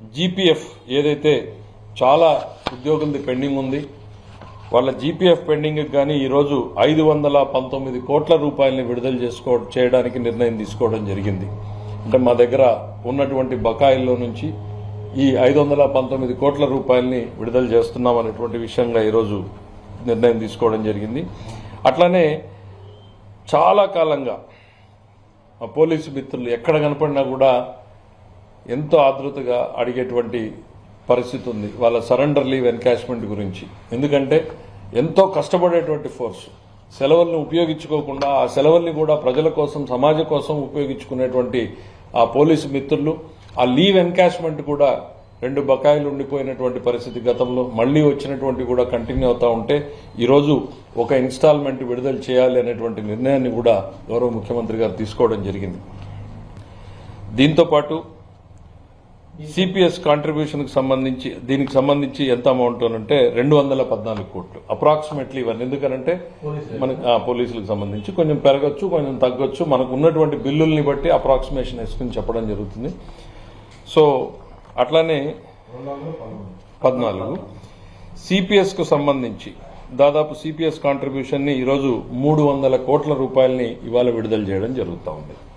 GPF ఏదైతే చాలా ఉద్యోగులది pending ఉంది వాళ్ళ జీపీఎఫ్ పెండింగ్కి కానీ ఈరోజు ఐదు వందల పంతొమ్మిది కోట్ల రూపాయలని విడుదల చేసుకో చేయడానికి నిర్ణయం తీసుకోవడం జరిగింది. అంటే మా దగ్గర ఉన్నటువంటి బకాయిల్లో నుంచి ఈ ఐదు వందల పంతొమ్మిది కోట్ల రూపాయలని విడుదల చేస్తున్నాం అనేటువంటి విషయంగా ఈరోజు నిర్ణయం తీసుకోవడం జరిగింది. అట్లానే చాలా కాలంగా పోలీసు మిత్రులు ఎక్కడ కనపడినా కూడా ఎంతో ఆతృతగా అడిగేటువంటి పరిస్థితి ఉంది. వాళ్ళ సరెండర్ లీవ్ ఎన్కాష్మెంట్ గురించి. ఎందుకంటే ఎంతో కష్టపడేటువంటి ఫోర్స్. సెలవుల్ని ఉపయోగించుకోకుండా ఆ సెలవుల్ని కూడా ప్రజల కోసం సమాజం కోసం ఉపయోగించుకునేటువంటి ఆ పోలీసు మిత్రులు ఆ లీవ్ ఎన్కాష్మెంట్ కూడా రెండు బకాయిలు ఉండిపోయినటువంటి పరిస్థితి గతంలో. మళ్ళీ వచ్చినటువంటి కూడా కంటిన్యూ అవుతూ ఉంటే ఈరోజు ఒక ఇన్స్టాల్మెంట్ విడుదల చేయాలి అనేటువంటి నిర్ణయాన్ని కూడా గౌరవ ముఖ్యమంత్రి గారు తీసుకోవడం జరిగింది. దీంతో పాటు సిపిఎస్ కాంట్రిబ్యూషన్కి సంబంధించి దీనికి సంబంధించి ఎంత అమౌంట్ అని అంటే రెండు వందల పద్నాలుగు కోట్లు. అప్రాక్సిమేట్లీ ఇవన్నీ. ఎందుకనంటే మనకి ఆ, పోలీసులకు సంబంధించి కొంచెం పెరగచ్చు కొంచెం తగ్గొచ్చు. మనకు ఉన్నటువంటి బిల్లుల్ని బట్టి అప్రాక్సిమేషన్ వేసుకుని చెప్పడం జరుగుతుంది. సో అట్లానే పద్నాలుగు. సిపిఎస్కు సంబంధించి దాదాపు సిపిఎస్ కాంట్రిబ్యూషన్ని ఈరోజు మూడు వందల కోట్ల రూపాయలని ఇవాళ విడుదల చేయడం జరుగుతూ ఉంది.